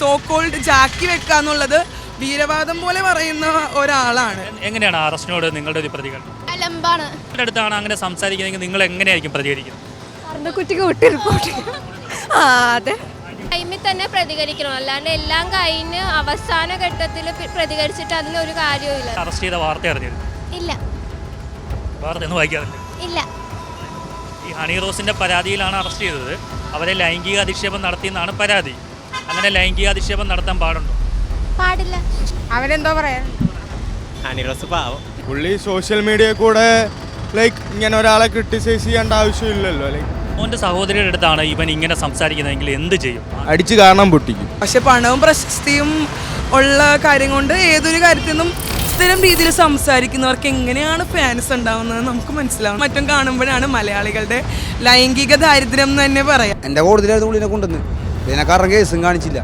So-called ജാക്കി വെക്കാന്നുള്ളത് വീരവാദം പോലെ പറയുന്ന ഒരാളാണ്. എങ്ങനെയാണ് അറസ്റ്റിനോട് നിങ്ങളുടെ ഒരു പ്രതികരണം? അലമ്പാണ്. നിങ്ങളുടെ അടുത്താണ് അങ്ങനെ സംസാരിക്കുന്നതെങ്കിൽ നിങ്ങൾ എങ്ങനെയായിരിക്കും പ്രതികരിക്കുന്നത്? കുട്ടിക്ക് വിട്ട് റിപ്പോർട്ട് ആ അതെ. ടൈമിൽ തന്നെ പ്രതികരിക്കണം. അല്ലാണ്ട് എല്ലാം കഴിഞ്ഞ് അവസാന ഘട്ടത്തിൽ പ്രതികരിച്ചിട്ട് അതിനൊരു കാര്യവുമില്ല. അറസ്റ്റ് ചെയ്ത വാർത്ത അറിഞ്ഞിരുന്നു. ഇല്ല. വാർത്ത ഒന്നും വായിക്കാറില്ല. ഇല്ല. ഈ ഹണി റോസിന്റെ പരാതിയിലാണ് അറസ്റ്റ് ചെയ്തത്. അവരെ ലൈംഗിക അധിക്ഷേപം നടത്തിയെന്നാണ് പരാതി. അങ്ങനെ ലൈംഗികാധിക്ഷേപം നടത്താൻ പാടുണ്ടോ? പാടില്ല. അവരെന്തോ പറയാ പാവം പുള്ളി സോഷ്യൽ മീഡിയ കൂടെ ലൈക്ക് ഇങ്ങനെ ഒരാളെ ക്രിട്ടിസൈസ് ചെയ്യേണ്ട ആവശ്യമില്ലല്ലോ ലൈക്ക് മോന്റെ സഹോദരിയുടെ അടുത്താണ് ഇവൻ ഇങ്ങനെ സംസാരിക്കുന്നതെങ്കിൽ എന്ത് ചെയ്യും? അടിച്ച് കാരണം പൊട്ടിക്കും. പക്ഷെ പണവും പ്രശസ്തിയും ഉള്ള കാര്യം കൊണ്ട് ഏതൊരു കാര്യത്തിൽ നിന്നും ഇത്തരം രീതിയിൽ സംസാരിക്കുന്നവർക്ക് എങ്ങനെയാണ് ഫാൻസ് ഉണ്ടാവുന്നത് നമുക്ക് മനസ്സിലാവും. മറ്റും കാണുമ്പോഴാണ് മലയാളികളുടെ ലൈംഗിക ദാരിദ്ര്യം എന്ന് തന്നെ പറയാം. എന്റെ കോടതിയിലായിരുന്നു ഉള്ളിനെ കൊണ്ടുവന്ന്. ഇതിനെ കാരണം കേസും കാണിച്ചില്ല.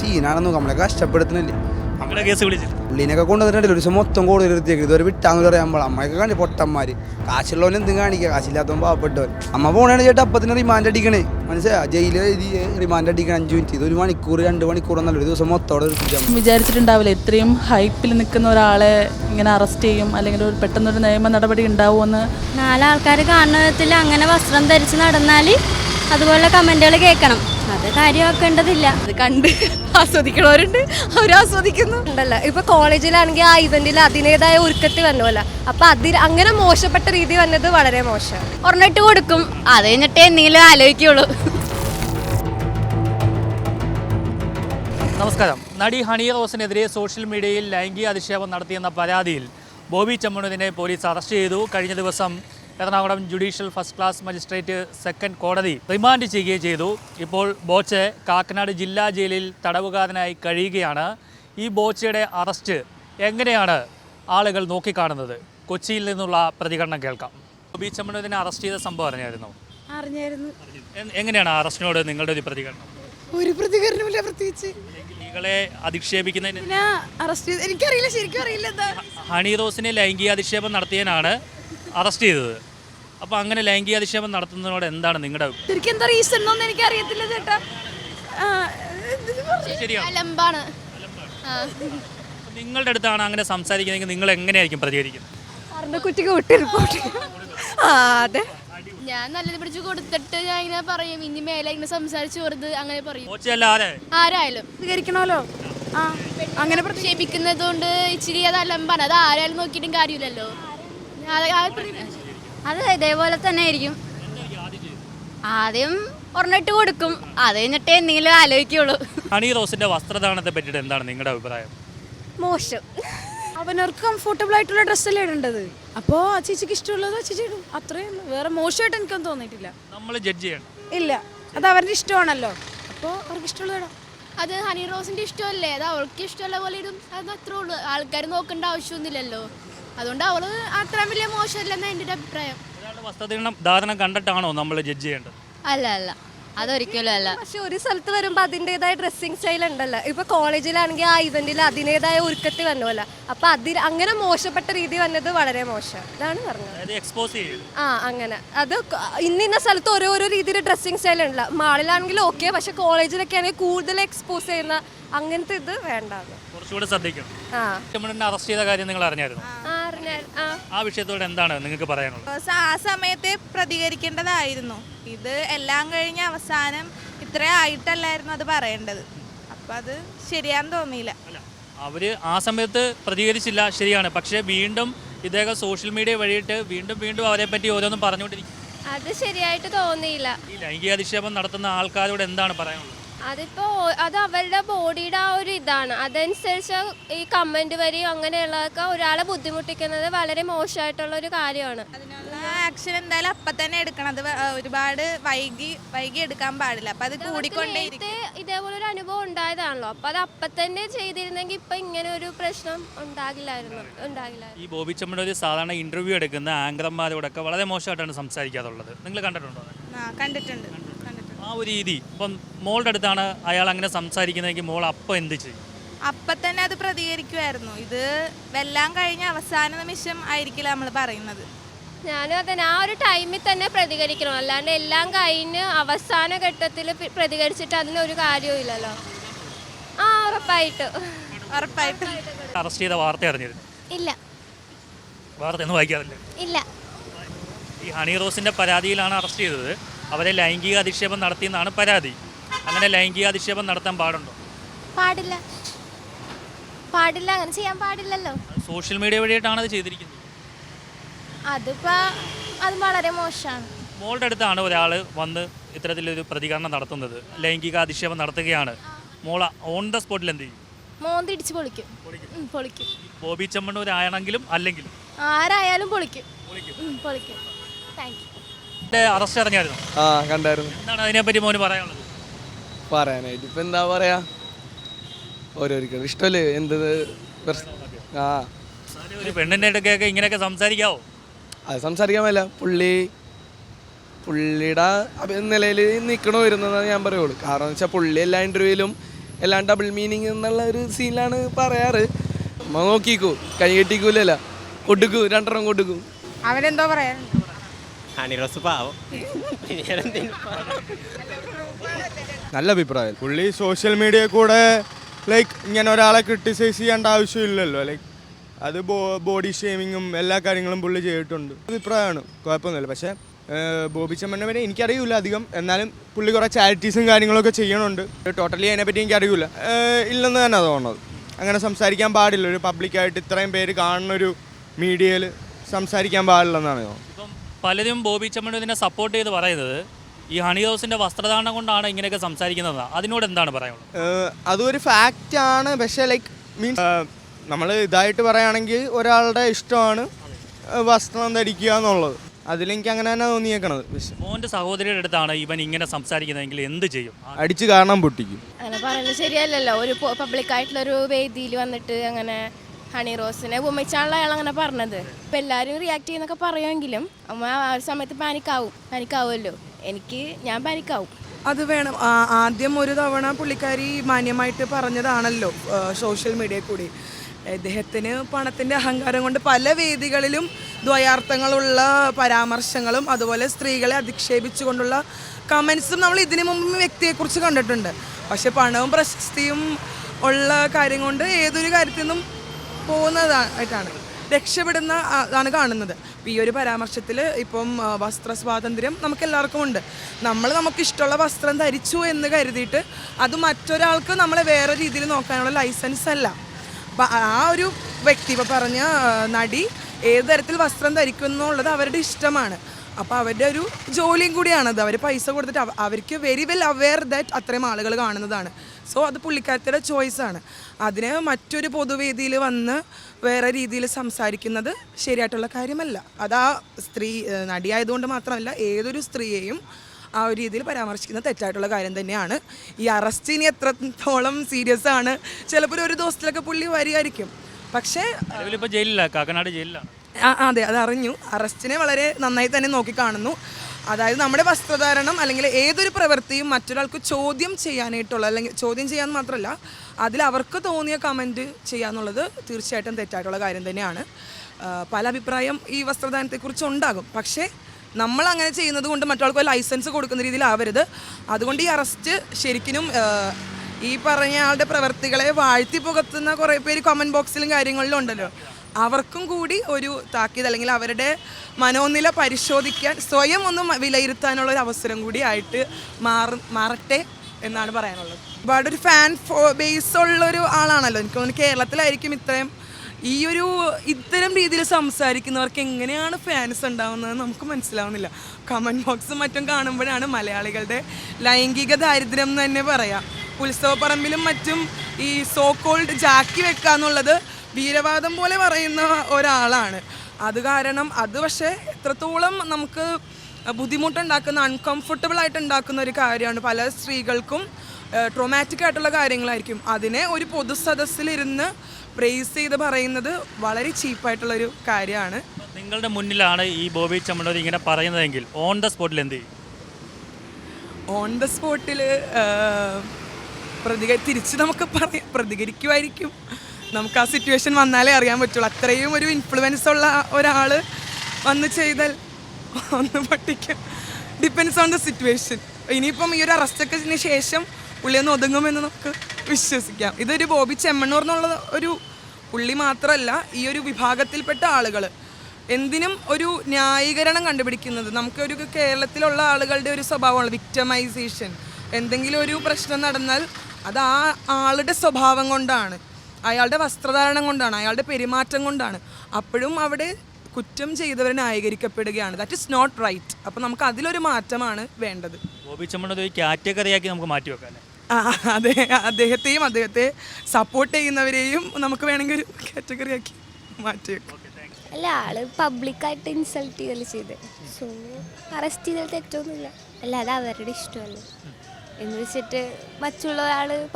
ചീനാണെന്ന് നമ്മളെ കഷ്ടപ്പെടുത്തുന്നില്ലേ. നിങ്ങളുടെ കേസ് വിളിച്ചില്ല. പുള്ളിനൊക്കെ കൊണ്ടുവന്നിട്ടില്ല ഒരു ദിവസം മൊത്തം കൂടുതൽ നിർത്തിയേക്ക് ഇതുവരെ വിട്ടാന്ന് പറയാൻ അമ്മയൊക്കെ കാണി പൊട്ടന്മാര്. കാശുള്ളവൻ എന്തും കാണിക്കുക കാശില്ലാത്തവൻ പാവപ്പെട്ടവൻ. അമ്മ പോണേണ് ചേട്ടാ അപ്പത്തിന് റിമാൻഡ് അടിക്കണേ. മനസ്സിലാ ജയിലിൽ എഴുതി റിമാൻഡ് അടിക്കണം അഞ്ച് മിനിറ്റ് ഇത് ഒരു മണിക്കൂർ രണ്ട് മണിക്കൂർ എന്നല്ല ഒരു ദിവസം മൊത്തം അവിടെ വിചാരിച്ചിട്ടുണ്ടാവില്ല ഇത്രയും ഹൈപ്പിൽ നിൽക്കുന്ന ഒരാളെ ഇങ്ങനെ അറസ്റ്റ് ചെയ്യും അല്ലെങ്കിൽ ഒരു പെട്ടെന്നൊരു നിയമ നടപടി ഉണ്ടാവുമെന്ന് നാലാൾക്കാർ കാണുന്ന വിധത്തിൽ അങ്ങനെ വസ്ത്രം ധരിച്ച് നടന്നാൽ അതുപോലെ കമന്റുകൾ കേൾക്കണം. അത് കാര്യമാക്കേണ്ടതില്ല. അത് കണ്ട് ആസ്വദിക്കണവരുണ്ട്. അവർ ആസ്വദിക്കുന്നു. ഉണ്ടല്ലോ. ഇപ്പൊ കോളേജിലാണെങ്കിൽ ആ ഇവന്റിൽ അതിനേതായ ഒരുക്കത്തിൽ വന്നോല്ല അപ്പൊ അതിൽ അങ്ങനെ മോശപ്പെട്ട രീതി വന്നത് വളരെ മോശം ഒരെണ്ണിട്ട് കൊടുക്കും. അത് കഴിഞ്ഞിട്ടേ എന്തെങ്കിലും ആലോചിക്കുള്ളൂ. നമസ്കാരം. നടി ഹണി റോസിനെതിരെ സോഷ്യൽ മീഡിയയിൽ ലൈംഗിക അധിക്ഷേപം നടത്തിയെന്ന പരാതിയിൽ ബോബി ചമ്മണുവിനെ പോലീസ് അറസ്റ്റ് ചെയ്തു. കഴിഞ്ഞ ദിവസം Ernakulam judicial first class magistrate second കോടതി റിമാൻഡ് ചെയ്യുകയും ചെയ്തു. ഇപ്പോൾ ബോച്ചെ കാക്കനാട് ജില്ലാ ജയിലിൽ തടവുകാരനായി കഴിയുകയാണ്. ഈ ബോച്ചയുടെ അറസ്റ്റ് എങ്ങനെയാണ് ആളുകൾ നോക്കിക്കാണുന്നത്? കൊച്ചിയിൽ നിന്നുള്ള പ്രതികരണം കേൾക്കാം. ബോബി ചമ്മനുവിനെ അറസ്റ്റ് ചെയ്ത സംഭവം അറിഞ്ഞായിരുന്നു? അറിഞ്ഞായിരുന്നു. എങ്ങനെയാണ് അറസ്റ്റിനോട് നിങ്ങളുടെ ഒരു പ്രതികരണം? ഒരു പ്രതികരണമില്ല പ്രത്യേകിച്ച്. സ്ത്രീകളെ അധിക്ഷേപിക്കുന്നതിന് അറസ്റ്റ് എനിക്കറിയില്ല ശരിക്കും അറിയില്ല ഹണി റോസിനെ ലൈംഗിക അധിക്ഷേപം നടത്തിയതിനാണ് അറസ്റ്റ് ചെയ്തത്. അപ്പോൾ അങ്ങനെ ലൈംഗിക അധിക്ഷേപം നടത്തുന്നതിനോട് എന്താണ് നിങ്ങളുടെ? ശരിക്കും എന്താ റീസൺ എന്നൊന്നും എനിക്ക് അറിയത്തില്ല ചേട്ടാ. ആ, എന്തിന് പറഞ്ഞു? ശരിയാണ് അലമ്പാണ്. ആ. നിങ്ങളുടെ അടുത്താണ് അങ്ങനെ സംസാരിക്കുന്നതെങ്കിൽ നിങ്ങൾ എങ്ങനെയായിരിക്കും പ്രതികരിക്കുന്നത്? സാറിന്റെ കുട്ടിക്ക് വിട്ട് റിപ്പോർട്ട് ആ അതെ. ഞാൻ നല്ലത് പിടിച്ച് കൊടുത്തിട്ട് ഞാൻ ഇങ്ങനെ പറയും. ഇനി മേലെ ഇങ്ങനെ സംസാരിച്ചു വെറുതെ അങ്ങനെ പറയും. കോച്ചല്ല ആരെ? ആരായാലും. പ്രതികരിക്കണമല്ലോ. ആ അങ്ങനെ ക്ഷേപിക്കുന്നത് കൊണ്ട് ഇച്ചിരി അത് അലമ്പാണ്. അത് ആരായാലും നോക്കിയിട്ടും കാര്യമില്ലല്ലോ. അത് ഇതേപോലെ തന്നെ ആയിരിക്കും. ആദ്യം ഒരെണ്ണിട്ട് കൊടുക്കും. അത് കഴിഞ്ഞിട്ടേ എന്തെങ്കിലും ആലോചിക്കുള്ളൂ. ഹണി റോസിന്റെ വസ്ത്രധാരണത്തെ പറ്റിട്ട് എന്താണ് നിങ്ങളുടെ അഭിപ്രായം? മോശം. അവനവർക്ക് കംഫർട്ടബിൾ ആയിട്ടുള്ള ഡ്രസ്സല്ലേ ഇടേണ്ടത്? അപ്പോൾ ആ ചേച്ചിക്ക് ഇഷ്ടമുള്ളത് ആ ചേച്ചി ഇടും. അത്രയും ഉള്ളൂ. വേറെ മോശമായിട്ട് എനിക്കൊന്നും തോന്നിയിട്ടില്ല. നമ്മൾ ജഡ്ജ് ചെയ്യണം. ഇല്ല. അത് അവരുടെ ഇഷ്ടമാണല്ലോ. അപ്പോൾ അവർക്ക് ഇഷ്ടമുള്ളത് ഇടാം. അത് ഹണി റോസിന്റെ ഇഷ്ടമല്ലേ? അത് അവൾക്ക് ഇഷ്ടമുള്ള പോലെ ഇടും. അത് അത്രേ ഉള്ളൂ. ആൾക്കാർ നോക്കേണ്ട ആവശ്യമൊന്നുമില്ലല്ലോ. അതുകൊണ്ട് അവൾ അത്ര വലിയ മോശമല്ലെന്ന് എന്റെ ഒരു അഭിപ്രായം. ഒരാളുടെ വസ്ത്രധാരണം ധാരണം കണ്ടിട്ടാണോ നമ്മൾ ജഡ്ജ് ചെയ്യേണ്ടത്? അല്ല അല്ല. അതൊരിക്കലും അല്ല. പക്ഷെ ഒരു സ്ഥലത്ത് വരുമ്പോൾ അതിന്റെതായ ഡ്രസ്സിങ് സ്റ്റൈൽ ഉണ്ടല്ലോ. ഇപ്പൊ കോളേജിലാണെങ്കിൽ ആ ഇവന്റിൽ അതിന്റെതായ ഒരുക്കത്തിൽ വന്നോല്ല. അപ്പൊ അതിൽ അങ്ങനെ മോശപ്പെട്ട രീതി വന്നത് വളരെ മോശം. ഇതാണ് പറഞ്ഞത്. അതായത് എക്സ്പോസ് ചെയ്യും ആ അങ്ങനെ. അത് ഇന്ന ഇന്ന സ്ഥലത്ത് ഓരോ ഓരോ രീതിയിൽ ഡ്രസ്സിങ് സ്റ്റൈൽ ഉണ്ടല്ലോ. മാളിലാണെങ്കിൽ ഓക്കെ പക്ഷെ കോളേജിലൊക്കെ ആണെങ്കിൽ കൂടുതൽ എക്സ്പോസ് ചെയ്യുന്ന അങ്ങനത്തെ ഇത് വേണ്ടാന്ന്. കുറച്ചുകൂടെ ശ്രദ്ധിക്കണം. ആ. നമ്മുടെ അറസ്റ്റ് ചെയ്ത കാര്യം നിങ്ങൾ അറിഞ്ഞായിരുന്നു? ആ, അറിഞ്ഞാ- ആ. വിഷയത്തോട് എന്താണ് നിങ്ങൾക്ക് പറയാനുള്ളത്? ആ സമയത്തെ പ്രതികരിക്കേണ്ടതായിരുന്നു. ഇത് എല്ലാം കഴിഞ്ഞ അവസാനം ഇത്ര ആയിട്ടല്ലായിരുന്നു അത് പറയേണ്ടത്. അപ്പം അത് ശരിയാന്ന് തോന്നിയില്ല. അവർ ആ സമയത്ത് പ്രതികരിച്ചില്ല ശരിയാണ്. പക്ഷേ വീണ്ടും ഇദ്ദേഹം സോഷ്യൽ മീഡിയ വഴിയിട്ട് വീണ്ടും വീണ്ടും അവരെ പറ്റി ഓരോന്നും പറഞ്ഞുകൊണ്ടിരിക്കും. അത് ശരിയായിട്ട് തോന്നിയില്ല. ഈ ലൈംഗിക അധിക്ഷേപം നടത്തുന്ന ആൾക്കാരോട് എന്താണ് പറയാനുള്ളത്? അതിപ്പോ അത് അവരുടെ ബോഡിയുടെ ആ ഒരു ഇതാണ്. അതനുസരിച്ച് ഈ കമന്റ് വരി അങ്ങനെയുള്ളതൊക്കെ ഒരാളെ ബുദ്ധിമുട്ടിക്കുന്നത് വളരെ മോശമായിട്ടുള്ള ഒരു കാര്യമാണ്. അതിനുള്ള ആക്ഷൻ എന്തായാലും അപ്പൊ തന്നെ എടുക്കണം. അത് ഒരുപാട് വൈകി വൈകി എടുക്കാൻ പാടില്ല. അപ്പൊ അത് കൂടിക്കൊണ്ടേ ഇതേപോലെ ഒരു അനുഭവം ഉണ്ടായതാണല്ലോ. അപ്പൊ അത് അപ്പൊ തന്നെ ചെയ്തിരുന്നെങ്കിൽ ഇപ്പൊ ഇങ്ങനെ ഒരു പ്രശ്നം ഉണ്ടാകില്ലായിരുന്നു ഉണ്ടാകില്ലായിരുന്നു. ഈ ബോബി ചെമ്മണ്ണ ഒരു സാധാരണ ഇന്റർവ്യൂ എടുക്കുന്ന ആങ്കർമാരോടൊക്കെ വളരെ മോശമായിട്ടാണ് സംസാരിക്കാറുള്ളത്. നിങ്ങൾ കണ്ടിട്ടുണ്ടോ? ആ കണ്ടിട്ടുണ്ട് കണ്ടിട്ടുണ്ട്. ആ ഒരു രീതി. ഇപ്പം മോളുടെ അടുത്താണ് അയാൾ അങ്ങനെ സംസാരിക്കുന്നതെങ്കിൽ മോൾ അപ്പം എന്ത് ചെയ്യും? അപ്പം തന്നെ അത് പ്രതികരിക്കുമായിരുന്നു ഇത് വെല്ലാം കഴിഞ്ഞ അവസാന നിമിഷം ആയിരിക്കില്ല നമ്മൾ പറയുന്നത്. ഞാനും അതന്നെ ആ ഒരു ടൈമിൽ തന്നെ പ്രതികരിക്കണം. അല്ലാണ്ട് എല്ലാം കഴിഞ്ഞ് അവസാന ഘട്ടത്തിൽ പ്രതികരിച്ചിട്ട് അതിനൊരു കാര്യവും ഇല്ലല്ലോ. ആ ഉറപ്പായിട്ട്. അറസ്റ്റ് ചെയ്ത വാർത്ത അറിഞ്ഞിരുന്നു? ഇല്ല. വാർത്ത ഒന്നും വായിക്കാറില്ല? ഇല്ല. ഈ ഹണി റോസിന്റെ പരാതിയിലാണ് അറസ്റ്റ് ചെയ്തത്. അവരെ ലൈംഗിക അധിക്ഷേപം നടത്തിയെന്നാണ് പരാതി. അങ്ങനെ ലൈംഗിക അധിക്ഷേപം നടത്താൻ പാടുണ്ടോ? പാടില്ല. പാടില്ല അങ്ങനെ ചെയ്യാൻ പാടില്ലല്ലോ. സോഷ്യൽ മീഡിയ വഴിയായിട്ടാണ് അത് ചെയ്തിരിക്കുന്നത്. അതിപ്പോ അത് വളരെ മോശമാണ്. മോളുടെ അടുത്താണ് ഒരാൾ വന്ന് ഇത്തരത്തിലൊരു പ്രതികരണം നടത്തുന്നത്. ലൈംഗിക അധിക്ഷേപം നടത്തുകയാണ് മോള ഓൺ ദ സ്പോട്ടിൽ എന്ത് ചെയ്യും? മോൻ തിരിച്ച് പൊളിക്കും. ഉം, പൊളിക്കും. ബോബി ചെമ്മണ്ണൂരാണെങ്കിലും അല്ലെങ്കിലും. ആരായാലും പൊളിക്കും. ഉം, പൊളിക്കും. താങ്ക് യു അറസ്റ്റ് അറിഞ്ഞായിരുന്നു? ആ കണ്ടായിരുന്നു. എന്താണ് അതിനെപ്പറ്റി മോന് പറയാനുള്ളത്? പറയാനായിട്ട് ഇപ്പം എന്താ പറയാ? ഓരോരിക്കും ഇഷ്ടമല്ലേ എന്ത് പ്രശ്നം ആ. എന്നാലും ഒരു പെണ്ണിന്റെ അടുക്കൊക്കെ ഇങ്ങനെയൊക്കെ സംസാരിക്കാവോ? അത് സംസാരിക്കാമല്ല പുള്ളി പുള്ളിയുടെ അഭി- നിലയിൽ നിൽക്കണോ വരുന്നതെന്ന് ഞാൻ പറയുള്ളൂ. കാരണം വെച്ചാൽ പുള്ളി എല്ലാ ഇന്റർവ്യൂവിലും എല്ലാം ഡബിൾ മീനിങ് എന്നുള്ള ഒരു സീനിലാണ് പറയാറ്. നമ്മ നോക്കിക്കൂ. കൈ കെട്ടിക്കൂലല്ല. കൊടുക്കൂ. രണ്ടെണ്ണം കൊടുക്കൂ. അവരെന്തോ പറയാൻ ഹണി റോസ് പാവം നല്ല അഭിപ്രായം. പുള്ളി സോഷ്യൽ മീഡിയ കൂടെ ലൈക്ക് ഇങ്ങനെ ഒരാളെ ക്രിട്ടിസൈസ് ചെയ്യേണ്ട ആവശ്യമില്ലല്ലോ. ലൈക്ക് അത് ബോഡി ഷേമിങ്ങും എല്ലാ കാര്യങ്ങളും പുള്ളി ചെയ്തിട്ടുണ്ട്. അഭിപ്രായമാണ്. കുഴപ്പമൊന്നുമില്ല. പക്ഷേ ബോബി ചെമ്മണ്ണ വരെ എനിക്കറിയില്ല അധികം. എന്നാലും പുള്ളി കുറേ ചാരിറ്റീസും കാര്യങ്ങളൊക്കെ ചെയ്യണുണ്ട് ടോട്ടലി അതിനെപ്പറ്റി എനിക്കറിയില്ല. ഇല്ലെന്ന് തന്നെ തോന്നുന്നത്. അങ്ങനെ സംസാരിക്കാൻ പാടില്ല. ഒരു പബ്ലിക്കായിട്ട് ഇത്രയും പേര് കാണുന്നൊരു മീഡിയയിൽ സംസാരിക്കാൻ പാടില്ലെന്നാണ് തോന്നുന്നത്. പലരും ബോബി ചെമ്മണ്ണൂരിനെ സപ്പോർട്ട് ചെയ്ത് പറയുന്നത് ഈ ഹണി ഹൗസിന്റെ വസ്ത്രദാനം കൊണ്ടാണ് ഇങ്ങനെയൊക്കെ സംസാരിക്കുന്നത് അതിനോട് എന്താണ് പറയാനുള്ളത്? അതൊരു ഫാക്റ്റ് ആണ്. പക്ഷേ ലൈക്ക് മീൻസ് നമ്മൾ ഇതായിട്ട് പറയുകയാണെങ്കിൽ ഒരാളുടെ ഇഷ്ടമാണ് വസ്ത്രം ധരിക്കുക എന്നുള്ളത്. അതിലെനിക്ക് അങ്ങനെ തന്നെ തോന്നിയേക്കണത്. മോന്റെ സഹോദരിയുടെ അടുത്താണ് ഇവൻ ഇങ്ങനെ സംസാരിക്കുന്നതെങ്കിൽ എന്ത് ചെയ്യും? അടിച്ച് കാരണം പൊട്ടിക്കും. അങ്ങനെ പറയുന്നത് ശരിയല്ലല്ലോ. ഒരു പബ്ലിക് ആയിട്ടുള്ള ഒരു വേദിയിൽ വന്നിട്ട് അങ്ങനെ ഹണി റോസിനെ ഉപമിച്ചാണല്ലോ അയാൾ അങ്ങനെ പറഞ്ഞത്. ഇപ്പം എല്ലാവരും റിയാക്ട് ചെയ്യുന്നൊക്കെ പറയുമെങ്കിലും അമ്മ ആ ഒരു സമയത്ത് പാനിക്കാവും. പാനിക്കാവുമല്ലോ. എനിക്ക് ഞാൻ പാനിക്കാവും. അത് വേണം. ആദ്യം ഒരു തവണ പുള്ളിക്കാരി മാന്യമായിട്ട് പറഞ്ഞതാണല്ലോ സോഷ്യൽ മീഡിയ കൂടി. അദ്ദേഹത്തിന് പണത്തിന്റെ അഹങ്കാരം കൊണ്ട് പല വേദികളിലും ദ്വയാർത്ഥങ്ങളുള്ള പരാമർശങ്ങളും അതുപോലെ സ്ത്രീകളെ അധിക്ഷേപിച്ചുകൊണ്ടുള്ള കമൻസും നമ്മൾ ഇതിനു മുമ്പ് വ്യക്തിയെക്കുറിച്ച് കണ്ടിട്ടുണ്ട്. പക്ഷെ പണവും പ്രശസ്തിയും ഉള്ള കാര്യം കൊണ്ട് ഏതൊരു കാര്യത്തിൽ നിന്നും പോകുന്നതായിട്ടാണ് രക്ഷപ്പെടുന്ന ഇതാണ് കാണുന്നത്. ഈ ഒരു പരാമർശത്തിൽ ഇപ്പം വസ്ത്ര സ്വാതന്ത്ര്യം നമുക്ക് എല്ലാവർക്കും ഉണ്ട്. നമ്മൾ നമുക്ക് ഇഷ്ടമുള്ള വസ്ത്രം ധരിച്ചു എന്ന് കരുതിയിട്ട് അത് മറ്റൊരാൾക്ക് നമ്മളെ വേറെ രീതിയിൽ നോക്കാനുള്ള ലൈസൻസ് അല്ല. അപ്പം ആ ഒരു വ്യക്തി ഇപ്പം പറഞ്ഞ നടി ഏത് തരത്തിൽ വസ്ത്രം ധരിക്കുന്നു എന്നുള്ളത് അവരുടെ ഇഷ്ടമാണ്. അപ്പോൾ അവരുടെ ഒരു ജോലിയും കൂടിയാണത്. അവർ പൈസ കൊടുത്തിട്ട് അവർക്ക് വെരി വെൽ അവെയർ ദാറ്റ് അത്രയും ആളുകൾ കാണുന്നതാണ്. സോ അത് പുള്ളിക്കാരത്തിയുടെ ചോയ്സാണ് അതിനെ മറ്റൊരു പൊതുവേദിയിൽ വന്ന് വേറെ രീതിയിൽ സംസാരിക്കുന്നത് ശരിയായിട്ടുള്ള കാര്യമല്ല. അത് ആ സ്ത്രീ നടിയായതുകൊണ്ട് മാത്രമല്ല ഏതൊരു സ്ത്രീയെയും ആ ഒരു രീതിയിൽ പരാമർശിക്കുന്നത് തെറ്റായിട്ടുള്ള കാര്യം തന്നെയാണ്. ഈ അറസ്റ്റ് ഇനി എത്രത്തോളം സീരിയസ് ആണ് ചിലപ്പോൾ ഒരു ദിവസത്തിലൊക്കെ പുള്ളി വരികയായിരിക്കും പക്ഷേ ജയിലിലാണ് കാക്കനാട് ജയിലിലാണ്. അതെ അത് അറിഞ്ഞു അറസ്റ്റിനെ വളരെ നന്നായി തന്നെ നോക്കി കാണുന്നു. അതായത് നമ്മുടെ വസ്ത്രധാരണം അല്ലെങ്കിൽ ഏതൊരു പ്രവൃത്തിയും മറ്റൊരാൾക്ക് ചോദ്യം ചെയ്യാനായിട്ടുള്ള അല്ലെങ്കിൽ ചോദ്യം ചെയ്യാൻ മാത്രമല്ല അതിൽ അവർക്ക് തോന്നിയ കമന്റ് ചെയ്യാന്നുള്ളത് തീർച്ചയായിട്ടും തെറ്റായിട്ടുള്ള കാര്യം തന്നെയാണ്. പല അഭിപ്രായം ഈ വസ്ത്രധാരണത്തെക്കുറിച്ച് ഉണ്ടാകും. പക്ഷേ നമ്മൾ അങ്ങനെ ചെയ്യുന്നത് കൊണ്ട് മറ്റൊരാൾക്ക് ലൈസൻസ് കൊടുക്കുന്ന രീതിയിലാവരുത്. അതുകൊണ്ട് ഈ അറസ്റ്റ് ശരിക്കും ഈ പറഞ്ഞ ആളുടെ പ്രവർത്തികളെ വാഴ്ത്തി പുകത്തുന്ന കുറേ പേര് കമന്റ് ബോക്സിലും കാര്യങ്ങളിലും ഉണ്ടല്ലോ. അവർക്കും കൂടി ഒരു താക്കീത് അല്ലെങ്കിൽ അവരുടെ മനോനില പരിശോധിക്കാൻ സ്വയം ഒന്ന് വിലയിരുത്താനുള്ള ഒരു അവസരം കൂടി ആയിട്ട് മാറ മാറട്ടെ എന്നാണ് പറയാനുള്ളത്. ഒരുപാട് ഒരു ഫാൻ ബേസ് ഉള്ള ഒരു ആളാണല്ലോ. എനിക്ക് തോന്നുന്നു കേരളത്തിലായിരിക്കും ഇത്രയും ഈ ഒരു ഇത്തരം രീതിയിൽ സംസാരിക്കുന്നവർക്ക് എങ്ങനെയാണ് ഫാൻസ് ഉണ്ടാവുന്നത് നമുക്ക് മനസ്സിലാവുന്നില്ല. കമന്റ് ബോക്സും മറ്റും കാണുമ്പോഴാണ് മലയാളികളുടെ ലൈംഗിക ദാരിദ്ര്യം എന്ന് തന്നെ പറയാം. ഉത്സവപ്പറമ്പിലും മറ്റും ഈ സോ കോൾഡ് ജാക്കി വെക്കുക എന്നുള്ളത് വീരവാദം പോലെ പറയുന്ന ഒരാളാണ്. അത് കാരണം അത് പക്ഷേ എത്രത്തോളം നമുക്ക് ബുദ്ധിമുട്ടുണ്ടാക്കുന്ന അൺകംഫർട്ടബിൾ ആയിട്ട് ഉണ്ടാക്കുന്ന ഒരു കാര്യമാണ്. പല സ്ത്രീകൾക്കും ട്രോമാറ്റിക് ആയിട്ടുള്ള കാര്യങ്ങളായിരിക്കും. അതിനെ ഒരു പൊതുസദസ്സിലിരുന്ന് പ്രേസ് ചെയ്ത് പറയുന്നത് വളരെ ചീപ്പായിട്ടുള്ളൊരു കാര്യമാണ്. നിങ്ങളുടെ മുന്നിലാണ് ഈ ബോബി ചെമ്മണ്ണൂർ ഇങ്ങനെ പറയുന്നതെങ്കിൽ ഓൺ ദ സ്പോട്ടിൽ എന്ത് ചെയ്യും? ഓൺ ദ സ്പോട്ടിൽ പ്രതിക തിരിച്ച് നമുക്ക് പറയാം. പ്രതികരിക്കുമായിരിക്കും നമുക്ക് ആ സിറ്റുവേഷൻ വന്നാലേ അറിയാൻ പറ്റുള്ളൂ. അത്രയും ഒരു ഇൻഫ്ലുവൻസ് ഉള്ള ഒരാൾ വന്ന് ചെയ്താൽ ഒന്ന് പഠിക്കും ഡിപ്പെൻസ് ഓൺ ദ സിറ്റുവേഷൻ ഇനിയിപ്പം ഈ ഒരു അറസ്റ്റൊക്കെ ശേഷം പുള്ളി ഒന്ന് ഒതുങ്ങുമെന്ന് നമുക്ക് വിശ്വസിക്കാം. ഇതൊരു ബോബി ചെമ്മണ്ണൂർ എന്നുള്ള ഒരു പുള്ളി മാത്രമല്ല ഈ ഒരു വിഭാഗത്തിൽപ്പെട്ട ആളുകൾ എന്തിനും ഒരു ന്യായീകരണം കണ്ടുപിടിക്കുന്നത് നമുക്കൊരു കേരളത്തിലുള്ള ആളുകളുടെ ഒരു സ്വഭാവമാണ് വിക്ടമൈസേഷൻ എന്തെങ്കിലും ഒരു പ്രശ്നം നടന്നാൽ അത് ആ ആളുടെ സ്വഭാവം കൊണ്ടാണ്. അയാളുടെ വസ്ത്രധാരണം കൊണ്ടാണ് അയാളുടെ പെരുമാറ്റം കൊണ്ടാണ്. അപ്പോഴും അവിടെ കുറ്റം ചെയ്തവരെ ന്യായീകരിക്കപ്പെടുകയാണ്. ദാറ്റ് ഇസ് നോട്ട് റൈറ്റ് അപ്പോൾ നമുക്ക് അതിലൊരു മാറ്റമാണ് വേണ്ടത്. ബോബി കാറ്റഗറിയാക്കി നമുക്ക് മാറ്റി വെക്കാം അതെ അദ്ദേഹത്തെയും അദ്ദേഹത്തെ സപ്പോർട്ട് ചെയ്യുന്നവരെയും നമുക്ക് വേണമെങ്കിൽ ഒരു കാറ്റഗറി ആക്കി മാറ്റി വെക്കാം. അല്ല ആൾ പബ്ലിക്കായിട്ട് ഇൻസൾട്ട് ചെയ്തല്ല ചെയ്ത്? സോ അറസ്റ്റ് ചെയ്താൽ തെറ്റൊന്നുമില്ല. അല്ല അത് അവരുടെ ഇഷ്ടമല്ലേ? എന്ന് വെച്ചിട്ട് മറ്റുള്ള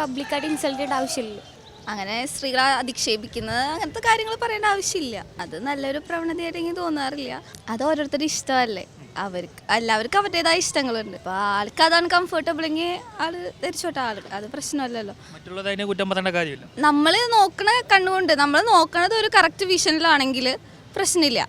പബ്ലിക്കായിട്ട് ഇൻസൾട്ട് ചെയ്യേണ്ട ആവശ്യമില്ലല്ലോ. അങ്ങനെ സ്ത്രീകളെ അധിക്ഷേപിക്കുന്നത് അങ്ങനത്തെ കാര്യങ്ങൾ പറയേണ്ട ആവശ്യമില്ല. അത് നല്ലൊരു പ്രവണതയായിട്ട് എനിക്ക് തോന്നാറില്ല. അത് ഓരോരുത്തരുടെ ഇഷ്ടമല്ലേ? അവർക്ക് എല്ലാവർക്കും അവരുടേതായ ഇഷ്ടങ്ങളുണ്ട്. അപ്പോൾ ആൾക്ക് അതാണ് കംഫർട്ടബിൾ എങ്കിൽ ആൾ ധരിച്ചോട്ടെ. ആൾ അത് പ്രശ്നമല്ലല്ലോ. കുറ്റം പറയേണ്ട കാര്യമില്ല. നമ്മൾ നോക്കണ കണ്ണുകൊണ്ട് നമ്മൾ നോക്കണത് ഒരു കറക്റ്റ് വിഷനിലാണെങ്കിൽ പ്രശ്നമില്ല.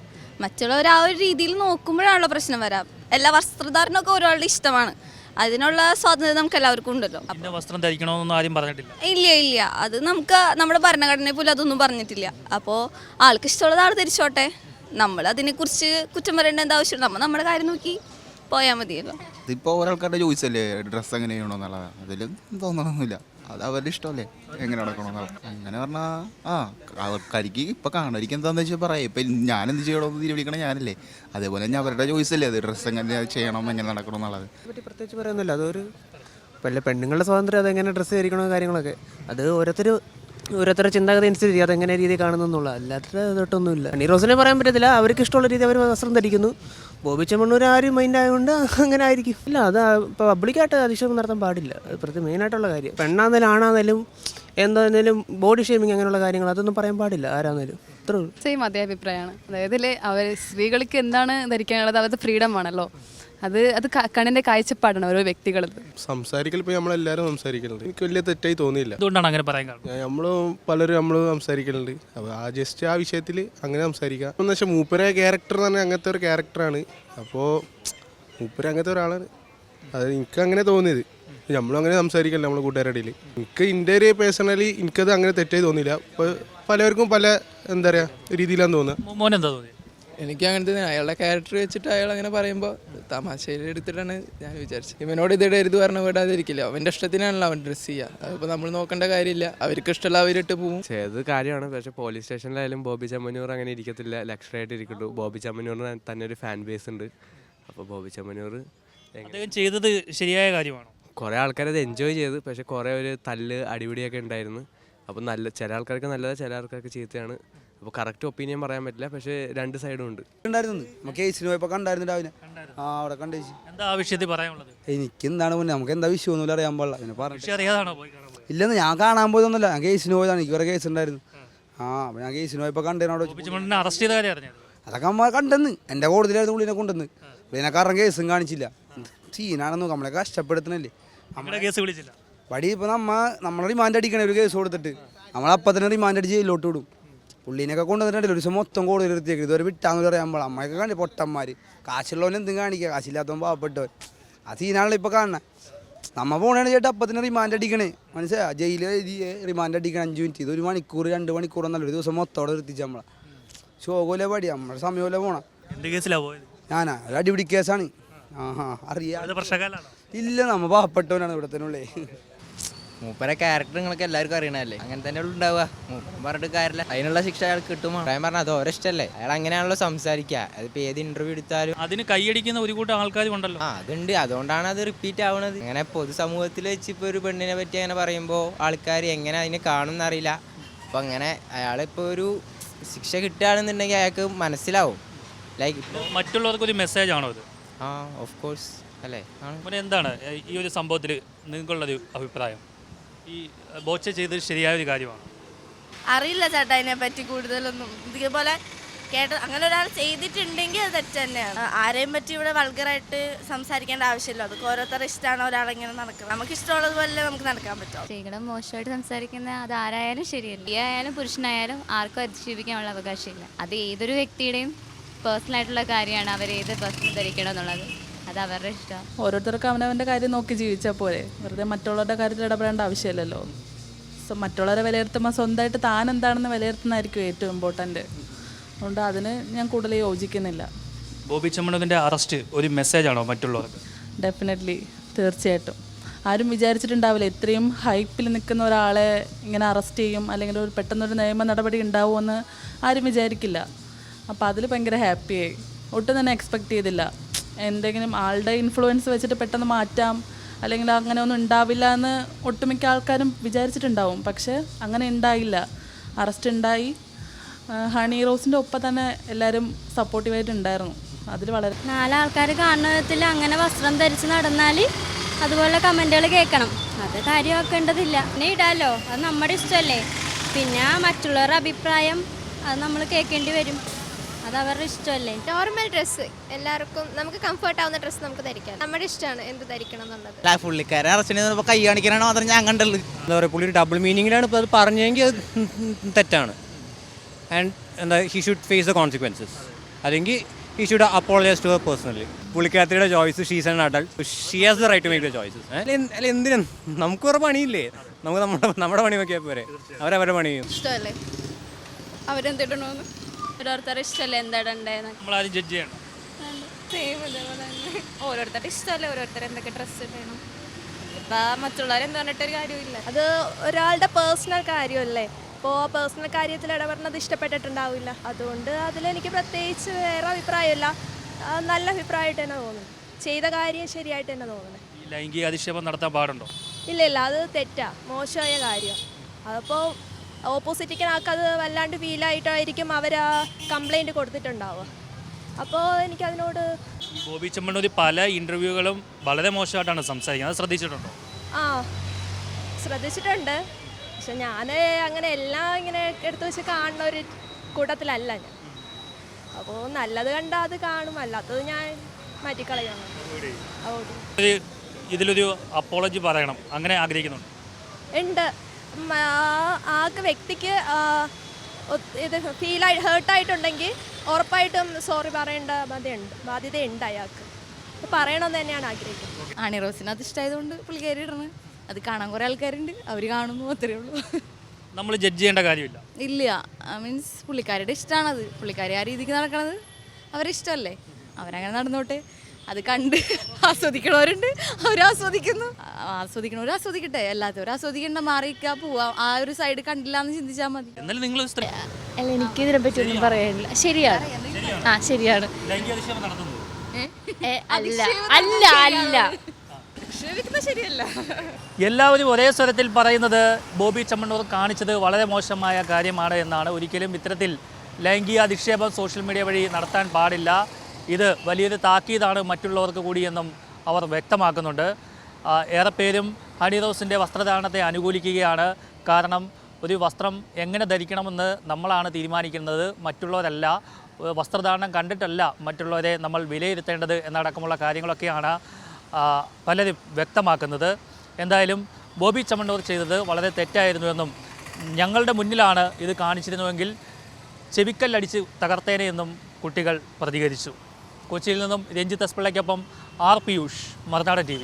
മറ്റുള്ളവർ ആ ഒരു രീതിയിൽ നോക്കുമ്പോഴാണല്ലോ പ്രശ്നം വരാം. എല്ലാ വസ്ത്രധാരണമൊക്കെ ഒരാളുടെ ഇഷ്ടമാണ്. അതിനുള്ള സ്വാതന്ത്ര്യം നമുക്ക് എല്ലാവർക്കും ഉണ്ടല്ലോ. ഇന്ന വസ്ത്രം ധരിക്കണമെന്നൊന്നും ആരും പറഞ്ഞിട്ടില്ല. ഇല്ല ഇല്ല. അത് നമുക്ക് നമ്മുടെ ഭരണഘടനയെ പോലും അതൊന്നും പറഞ്ഞിട്ടില്ല. അപ്പോൾ ആൾക്ക് ഇഷ്ടമുള്ളത് ആൾ തിരിച്ചോട്ടെ നമ്മൾ അതിനെക്കുറിച്ച് കുറ്റം പറയേണ്ട എന്താ ആവശ്യം? നമ്മൾ നമ്മുടെ കാര്യം നോക്കി പോയാൽ മതിയല്ലോ. ഇതിപ്പോൾ ഒരാൾക്കാരുടെ ചോയ്സ് അല്ലേ? ഡ്രസ്സ് എങ്ങനെ ചെയ്യണമെന്നുള്ളത് അതിൽ തോന്നണമെന്നില്ല അത് അവരുടെ ഇഷ്ടമല്ലേ? എങ്ങനെ നടക്കണമെന്നുള്ളത് അങ്ങനെ പറഞ്ഞാൽ ആ ആൾക്കാർക്ക് ഇപ്പം കാണാതിരിക്കും എന്താണെന്ന് വെച്ചാൽ പറയാം ഇപ്പം ഞാൻ എന്ത് ചെയ്യണമെന്ന് തീരുമാനിക്കണം ഞാനല്ലേ. അതേപോലെ തന്നെ അവരുടെ ചോയ്സ് അല്ലേ അത് ഡ്രസ്സ് എങ്ങനെ ചെയ്യണം എങ്ങനെ നടക്കണം എന്നുള്ളത് പറ്റി പ്രത്യേകിച്ച് പറയുന്നില്ല. അതൊരു വല്ല പെണ്ണുങ്ങളുടെ സ്വാതന്ത്ര്യം അതെങ്ങനെ ഡ്രസ്സ് ധരിക്കണോ കാര്യങ്ങളൊക്കെ. അത് ഓരോരുത്തർ ഓരോരുത്തരുടെ ചിന്താഗതി അനുസരിച്ച് അതെങ്ങനെ രീതി കാണുന്നുള്ള അല്ലാത്ത തൊട്ടൊന്നുമില്ല ഹണി പറയാൻ പറ്റത്തില്ല. അവർക്ക് ഇഷ്ടമുള്ള രീതി അവർ വസ്ത്രം ധരിക്കുന്നു. ബോബി ചെമ്മണ്ണൂർ ആ ഒരു മൈൻഡ് ആയതുകൊണ്ട് അങ്ങനെ ആയിരിക്കും. ഇല്ല അത് പബ്ലിക്കായിട്ട് അധിക്ഷേപം നടത്താൻ പാടില്ല. പ്രത്യേകം മെയിനായിട്ടുള്ള കാര്യം. പെണ്ണാന്നേലും ആണാന്നേലും എന്താന്നേലും ബോഡി ഷേമിങ് അങ്ങനെയുള്ള കാര്യങ്ങൾ അതൊന്നും പറയാൻ പാടില്ല ആരാന്നേലും. സെയിം അതേ അഭിപ്രായമാണ്. അതായത് അവർ സ്ത്രീകൾക്ക് എന്താണ് ധരിക്കാനുള്ളത്? അവരുടെ ഫ്രീഡം ആണല്ലോ. അത് അത് കണ്ണിന്റെ കാഴ്ചപ്പാടാണ് ഓരോ വ്യക്തികളത്. സംസാരിക്കൽ ഇപ്പോൾ നമ്മളെല്ലാവരും സംസാരിക്കുന്നുണ്ട് എനിക്ക് വലിയ തെറ്റായി തോന്നിയില്ല. അതുകൊണ്ടാണ് അങ്ങനെ പറയാൻ കാരണം? നമ്മൾ പലരും നമ്മൾ സംസാരിക്കുന്നുണ്ട് അപ്പോൾ ആ ജസ്റ്റ് ആ വിഷയത്തിൽ അങ്ങനെ സംസാരിക്കാം. എന്ന് വെച്ചാൽ മൂപ്പര ക്യാരക്ടർ തന്നെ പറഞ്ഞാൽ അങ്ങനത്തെ ഒരു ക്യാരക്ടറാണ് അപ്പോൾ മൂപ്പര അങ്ങനത്തെ ഒരാളാണ്. അത് എനിക്ക് അങ്ങനെ തോന്നിയത്. നമ്മളും അങ്ങനെ സംസാരിക്കല്ലോ നമ്മളെ കൂട്ടുകാരുടെ ഇടയിൽ എനിക്ക് എന്റെ ഒരു പേഴ്സണലി എനിക്കത് അങ്ങനെ തെറ്റായി തോന്നിയില്ല. അപ്പോൾ പലവർക്കും പല എന്താ പറയുക രീതിയിലാണ് തോന്നുന്നത് മോൻ എന്താ തോന്നിയത് എനിക്ക് അങ്ങനത്തെ അയാളുടെ ക്യാരക്ടർ വെച്ചിട്ട് അയാൾ അങ്ങനെ പറയുമ്പോൾ തമാശയിൽ എടുത്തിട്ടാണ് ഞാൻ വിചാരിച്ചത്. ഇവനോട് ഇതിടെ എഴുതി പറഞ്ഞ വിടാതിരിക്കില്ല. അവന്റെ ഇഷ്ടത്തിനാണല്ലോ അവൻ ഡ്രസ് ചെയ്യുക അതിപ്പോൾ നമ്മൾ നോക്കേണ്ട കാര്യമില്ല. അവർക്ക് ഇഷ്ടമുള്ള അവരിട്ട് പോകും അത് കാര്യമാണ്. പക്ഷേ പോലീസ് സ്റ്റേഷനിലായാലും ബോബി ചമ്മന്നൂർ അങ്ങനെ ഇരിക്കത്തില്ല. ലക്ഷറായിട്ട് ഇരിക്കട്ടു ബോബി ചമ്മനൂറിന് തന്നെ ഒരു ഫാൻ ബേസ് ഉണ്ട്. അപ്പോൾ ബോബി ചമ്മന്നൂർ അദ്ദേഹം ചെയ്തത് ശരിയായ കാര്യമാണ്? കുറേ ആൾക്കാരത് എൻജോയ് ചെയ്ത്. പക്ഷേ കുറേ ഒരു തല്ല് അടിപിടിയൊക്കെ ഉണ്ടായിരുന്നു. അപ്പോൾ നല്ല ചില ആൾക്കാർക്ക് നല്ലതാണ് ചില ആൾക്കാർക്ക് ചീത്തയാണ്. അപ്പോൾ കറക്റ്റ് ഒപ്പീനിയൻ പറയാൻ പറ്റില്ല. പക്ഷേ രണ്ട് സൈഡും ഉണ്ട്. ഉണ്ടായിരുന്നു. നമുക്ക് കേസിന് പോയപ്പോൾ കണ്ടായിരുന്നു രാവിലെ ആ അവിടെ എന്താ ആ വിഷയത്തിൽ പറയാനുള്ളത്? എനിക്ക് എന്താണ് നമുക്ക് എന്താ വിഷയം ഒന്നും അറിയാൻ പാടില്ല. പിന്നെ പറഞ്ഞു വിഷയം അറിയാതാണോ? പോയി കാണാൻ പോയത് ഇല്ലെന്ന് ഞാൻ കാണാൻ പോയതൊന്നുമില്ല. ഞാൻ കേസിന് പോയതാണ്. എനിക്ക് കുറെ കേസ് ഉണ്ടായിരുന്നു. ആ അപ്പോൾ ഞാൻ കേസിന് പോയപ്പോൾ കണ്ടേനു അവിടെ അറസ്റ്റ് ചെയ്ത കാര്യം അറിഞ്ഞത്? അതൊക്കെ അമ്മ കണ്ടെന്ന്. എന്റെ കോടതിയിലായിരുന്നു പുള്ളിനെ കൊണ്ടുവന്ന്. പിന്നെ കാരണം കേസും കാണിച്ചില്ല. സീനാണെന്ന് നോക്കാം നമ്മളെ കഷ്ടപ്പെടുത്തണല്ലേ നമ്മുടെ കേസ് വിളിച്ചില്ല? വടി ഇപ്പൊ നമ്മ നമ്മളെ റിമാൻഡ് അടിക്കണേ ഒരു കേസ് കൊടുത്തിട്ട്. നമ്മളപ്പം തന്നെ റിമാൻഡ് അടിച്ച് ജയിലിലോട്ട് വിടും. പുള്ളീനൊക്കെ കൊണ്ടുവന്നിട്ടുണ്ടല്ലോ. ഒരു ദിവസം മൊത്തം കൂടുതൽ എടുത്തേക്ക് ഇതുവരെ വിട്ടാന്ന് പറയാൻ പാടില്ല. അമ്മയൊക്കെ കണ്ടി പൊട്ടന്മാർ കാശുള്ളവൻ എന്തും കാണിക്കുക. കാശില്ലാത്തവൻ പാവപ്പെട്ടവൻ. ആ സീനാണല്ലോ ഇപ്പോൾ കാണുന്നത് നമ്മ പോണേണ് ചേട്ടാ അപ്പം തന്നെ റിമാൻഡ് അടിക്കണേ. മനസ്സിലാ ജയിലിൽ എഴുതി റിമാൻഡ് അടിക്കണം അഞ്ച് മിനിറ്റ് ഇത് ഒരു മണിക്കൂർ രണ്ട് മണിക്കൂർ എന്നല്ല ഒരു ദിവസം മൊത്തം അവിടെ നിർത്തിച്ച് നമ്മളെ. ശോകോലെ പടി നമ്മുടെ സമയമല്ലേ പോണം. പോയത്? ഞാനാ ഒരു അടിപിടി കേസാണ്. ആഹാ അറിയാം. ഇല്ല നമ്മ പാവപ്പെട്ടവനാണ് ഇവിടെ തന്നെ ഉള്ളേ മൂപ്പരെ ക്യാരക്ടർ നിങ്ങൾക്ക് എല്ലാവർക്കും അറിയണല്ലേ അങ്ങനെ തന്നെ ഉണ്ടാവുക. പറഞ്ഞിട്ട് കാര്യമില്ല. അതിനുള്ള ശിക്ഷ അയാൾക്ക് കിട്ടുമോ പറയാൻ പറഞ്ഞാൽ അത് ഓരോ ഇഷ്ടമല്ലേ അയാൾ അങ്ങനെയാണല്ലോ സംസാരിക്കുക. അതിപ്പോ ഏത് ഇന്റർവ്യൂ എടുത്താലും. അതിന് കൈയടിക്കുന്ന ഒരു കൂട്ടം ആൾക്കാർ ഉണ്ടല്ലോ. ആ അതുണ്ട്. അതുകൊണ്ടാണ് അത് റിപ്പീറ്റ് ആവുന്നത് അങ്ങനെ പൊതുസമൂഹത്തിൽ വെച്ച് ഇപ്പോൾ ഒരു പെണ്ണിനെ പറ്റി അങ്ങനെ പറയുമ്പോൾ ആൾക്കാർ എങ്ങനെ അതിനെ കാണുന്ന അറിയില്ല അപ്പോൾ അങ്ങനെ അയാളിപ്പോൾ ഒരു ശിക്ഷ കിട്ടുകയാണെന്നുണ്ടെങ്കിൽ അയാൾക്ക് മനസ്സിലാവും. ലൈക്ക് മറ്റുള്ളവർക്ക് ഒരു മെസ്സേജ് ആണോ ഇത്? ആ ഓഫ് കോഴ്സ് അല്ലേ? എന്താണ് ഈ ഒരു സംഭവത്തിൽ നിങ്ങൾക്കുള്ളൊരു അഭിപ്രായം? ഈ ബോച്ച ചെയ്തത് ശരിയായ ഒരു കാര്യമാണ്. അറിയില്ല ചേട്ടാ അതിനെ പറ്റി കൂടുതലൊന്നും. ഇതുപോലെ കേട്ട അങ്ങനെ ഒരാൾ ചെയ്തിട്ടുണ്ടെങ്കിൽ അത് തെറ്റ് തന്നെയാണ്. ആരെയും പറ്റി ഇവിടെ വൾഗറായിട്ട് സംസാരിക്കേണ്ട ആവശ്യമില്ല. അതൊക്കെ ഓരോരുത്തരുടെ ഇഷ്ടമാണ് ഒരാളെങ്ങനെ നടക്കുന്നത്. നമുക്ക് ഇഷ്ടമുള്ളതുപോലെ നമുക്ക് നടക്കാൻ പറ്റും. സ്ത്രീകളെ മോശമായിട്ട് സംസാരിക്കുന്ന അത് ആരായാലും ശരിയല്ല. സ്ത്രീ ആയാലും പുരുഷനായാലും ആർക്കും അതിജീവിക്കാനുള്ള അവകാശമില്ല. അത് ഏതൊരു വ്യക്തിയുടെയും പേഴ്സണൽ ആയിട്ടുള്ള കാര്യമാണ്. അവർ ഏത് ധരിക്കണം എന്നുള്ളത്. അത് അവരുടെ ഇഷ്ടം. ഓരോരുത്തർക്ക് അവനവന്റെ കാര്യം നോക്കി ജീവിച്ചാൽ പോരെ. വെറുതെ മറ്റുള്ളവരുടെ കാര്യത്തിൽ ഇടപെടേണ്ട ആവശ്യമില്ലല്ലോ. സോ മറ്റുള്ളവരെ വിലയിരുത്തുമ്പോൾ സ്വന്തമായിട്ട് താൻ എന്താണെന്ന് വിലയിരുത്തുന്നതായിരിക്കും ഏറ്റവും ഇമ്പോർട്ടന്റ് അതുകൊണ്ട് അതിന് ഞാൻ കൂടുതൽ യോജിക്കുന്നില്ല. ബോബി അറസ്റ്റ് ഒരു മെസ്സേജാണോ മറ്റുള്ളവർക്ക്? ഡെഫിനറ്റ്ലി തീർച്ചയായിട്ടും. ആരും വിചാരിച്ചിട്ടുണ്ടാവില്ല ഇത്രയും ഹൈപ്പിൽ നിൽക്കുന്ന ഒരാളെ ഇങ്ങനെ അറസ്റ്റ് ചെയ്യും അല്ലെങ്കിൽ ഒരു പെട്ടെന്നൊരു നിയമ നടപടി ഉണ്ടാവുമെന്ന് ആരും വിചാരിക്കില്ല. അപ്പോൾ അതിൽ ഭയങ്കര ഹാപ്പിയായി ഒട്ടും തന്നെ എക്സ്പെക്റ്റ് ചെയ്തില്ല. എന്തെങ്കിലും ആളുടെ ഇൻഫ്ലുവൻസ് വെച്ചിട്ട് പെട്ടെന്ന് മാറ്റാം അല്ലെങ്കിൽ അങ്ങനെ ഒന്നും ഉണ്ടാവില്ല എന്ന് ഒട്ടുമിക്ക ആൾക്കാരും വിചാരിച്ചിട്ടുണ്ടാവും. പക്ഷേ അങ്ങനെ ഉണ്ടായില്ല. അറസ്റ്റ് ഉണ്ടായി. ഹണി റോസിന്റെ ഒപ്പം തന്നെ എല്ലാവരും സപ്പോർട്ടീവായിട്ട് ഉണ്ടായിരുന്നു. അതിൽ വളരെ നാലാൾക്കാർ കാണുന്ന വിധത്തിൽ അങ്ങനെ വസ്ത്രം ധരിച്ച് നടന്നാൽ അതുപോലെ കമന്റുകൾ കേൾക്കണം. അത് കാര്യമാക്കേണ്ടതില്ല. പിന്നെ ഇടാലോ? അത് നമ്മുടെ ഇഷ്ടമല്ലേ? പിന്നെ മറ്റുള്ളവരുടെ അഭിപ്രായം അത് നമ്മൾ കേൾക്കേണ്ടി വരും. അത് അവരുടെ ഇഷ്ടമല്ലേ? നോർമൽ ഡ്രസ് എല്ലാവർക്കും നമുക്ക് കംഫർട്ട് ആവുന്ന ഡ്രസ് നമുക്ക് ധരിക്കാം. നമ്മുടെ ഇഷ്ടമാണ് എന്ത് ധരിക്കണം എന്നുള്ളത്. അല്ല പുള്ളിക്കാരെ അറസ്റ്റിനെ കൈ കാണിക്കാനാണ് മാത്രം ഞാൻ കണ്ടുള്ളൂ എന്താ പറയുക പുള്ളി ഡബിൾ മീനിങ്ങിലാണ് ഇപ്പോൾ അത് പറഞ്ഞെങ്കിൽ അത് തെറ്റാണ്. ആൻഡ് എന്താ he should face the consequences അല്ലെങ്കിൽ he should apologise to her personally പുള്ളിക്കാരത്തിയുടെ choice she's and adult she has the right to make the choices അല്ല എന്തിനും? നമുക്ക് വേറെ പണിയില്ലേ? നമുക്ക് നമ്മുടെ നമ്മുടെ പണി നോക്കിയാൽ പോരെ അവരവരുടെ പണി ചെയ്യും. ഇഷ്ടമല്ലേ? അവരെന്തിടണമെന്ന് ഓരോരുത്തരുടെ ഇഷ്ടമല്ലേ? എന്താടണ്ടേന്ന് നമ്മളാരും ജഡ്ജ് ചെയ്യണം. ഓരോരുത്തരുടെ ഇഷ്ടമല്ലേ? ഓരോരുത്തർ എന്തൊക്കെ ഡ്രസ്സ് ഇടണം. ഇപ്പം മറ്റുള്ളവർ എന്ത് പറഞ്ഞിട്ടൊരു കാര്യമില്ല. അത് ഒരാളുടെ പേഴ്സണൽ കാര്യമല്ലേ? ഇപ്പോൾ പേഴ്സണൽ കാര്യത്തിൽ ഇടപെടുന്നത് ഇഷ്ടപ്പെട്ടിട്ടുണ്ടാവില്ല. അതുകൊണ്ട് അതിലെനിക്ക് പ്രത്യേകിച്ച് വേറെ അഭിപ്രായമില്ല. നല്ല അഭിപ്രായമായിട്ട് തന്നെ തോന്നുന്നു. ചെയ്ത കാര്യം ശരിയായിട്ട് തന്നെ തോന്നുന്നു. ഈ ലൈംഗിക അധിക്ഷേപം നടത്താൻ പാടുണ്ടോ? ഇല്ല ഇല്ല. അത് തെറ്റാ. മോശമായ കാര്യം. അതിപ്പോൾ ഓപ്പോസിറ്റിക്കുന്ന ആൾക്കത് വല്ലാണ്ട് ഫീലായിട്ടായിരിക്കും അവർ ആ കംപ്ലൈന്റ് കൊടുത്തിട്ടുണ്ടാവുക. അപ്പോൾ എനിക്കതിനോട് ബോബി ചെമ്മണ്ണൂർ പല ഇന്റർവ്യൂകളും വളരെ മോശമായിട്ടാണ് സംസാരിക്കുന്നത്. അത് ശ്രദ്ധിച്ചിട്ടുണ്ടോ? ആ ശ്രദ്ധിച്ചിട്ടുണ്ട്. പക്ഷെ ഞാൻ അങ്ങനെ എല്ലാം ഇങ്ങനെ എടുത്തു വെച്ച് കാണുന്ന ഒരു കൂട്ടത്തിലല്ല ഞാൻ. അപ്പോൾ നല്ലത് കണ്ടാൽ അത് കാണും. അല്ലാത്തത് ഞാൻ മാറ്റിക്കളയാണ് ഇതിലൊരു അപ്പോളജി പറയണം. അങ്ങനെ ആഗ്രഹിക്കുന്നുണ്ട്. ഉണ്ട്. ആൾക്ക് വ്യക്തിക്ക് ഇത് ഫീലായി ഹേർട്ടായിട്ടുണ്ടെങ്കിൽ ഉറപ്പായിട്ടും സോറി പറയേണ്ട ബാധ്യതയുണ്ട് ബാധ്യതയുണ്ട് അയാൾക്ക്. പറയണമെന്ന് തന്നെയാണ് ആഗ്രഹിക്കുന്നത്. ആണി റോസിന് അത് ഇഷ്ടമായതുകൊണ്ട് പുള്ളിക്കാരി ഇടണം. അത് കാണാൻ കുറേ ആൾക്കാരുണ്ട്. അവർ കാണുന്നു അത്രേ ഉള്ളൂ. നമ്മൾ ജഡ്ജ് ചെയ്യേണ്ട കാര്യമില്ല. ഇല്ല. മീൻസ് പുള്ളിക്കാരുടെ ഇഷ്ടമാണത് പുള്ളിക്കാരി ആ രീതിക്ക് നടക്കണത് അവരിഷ്ടമല്ലേ ഇഷ്ടമല്ലേ? അവരങ്ങനെ നടന്നോട്ടെ. അത് കണ്ട് ആസ്വദിക്കണവരുണ്ട്. അവരാസ്വദിക്കുന്നു ആസ്വദിക്കണവർ ആസ്വദിക്കട്ടെ. എല്ലാത്തവരും ആസ്വദിക്കേണ്ട മാറിക്കാ പോവാ. ആ ഒരു സൈഡ് കണ്ടില്ല എന്ന് ചിന്തിച്ചാൽ മതി. എന്നാലും നിങ്ങൾ സ്ത്രീ അല്ല എനിക്ക് ഇതിനെ പറ്റി ഒന്നും പറയാനില്ല. ശരിയാണ്. ആ ശരിയാണ്. അല്ല അല്ല അല്ല. ശരിയല്ല. എല്ലാവരും ഒരേ സ്വരത്തിൽ പറയുന്നത് ബോബി ചമ്മണ്ണൂർ കാണിച്ചത് വളരെ മോശമായ കാര്യമാണ് എന്നാണ്. ഒരിക്കലും ഇത്തരത്തിൽ ലൈംഗിക അധിക്ഷേപം സോഷ്യൽ മീഡിയ വഴി നടത്താൻ പാടില്ല. ഇത് വലിയൊരു താക്കീതാണ് മറ്റുള്ളവർക്ക് കൂടിയെന്നും അവർ വ്യക്തമാക്കുന്നുണ്ട്. ഏറെ പേരും ഹണി റോസിന്റെ വസ്ത്രധാരണത്തെ അനുകൂലിക്കുകയാണ്. കാരണം ഒരു വസ്ത്രം എങ്ങനെ ധരിക്കണമെന്ന് നമ്മളാണ് തീരുമാനിക്കുന്നത്. മറ്റുള്ളവരല്ല വസ്ത്രധാരണം കണ്ടിട്ടല്ല മറ്റുള്ളവരെ നമ്മൾ വിലയിരുത്തേണ്ടത് എന്നടക്കമുള്ള കാര്യങ്ങളൊക്കെയാണ് പലരും വ്യക്തമാക്കുന്നത്. എന്തായാലും ബോബി ചമ്മണ്ണൂർ ചെയ്തത് വളരെ തെറ്റായിരുന്നുവെന്നും ഞങ്ങളുടെ മുന്നിലാണ് ഇത് കാണിച്ചിരുന്നുവെങ്കിൽ ചെവിക്കല്ലടിച്ച് തകർത്തേനെയെന്നും കുട്ടികൾ പ്രതികരിച്ചു. കൊച്ചിയിൽ നിന്നും രഞ്ജിത്ത് എസ്പിള്ളയ്ക്കൊപ്പം ആർ പിയൂഷ് മറുനാടൻ ടി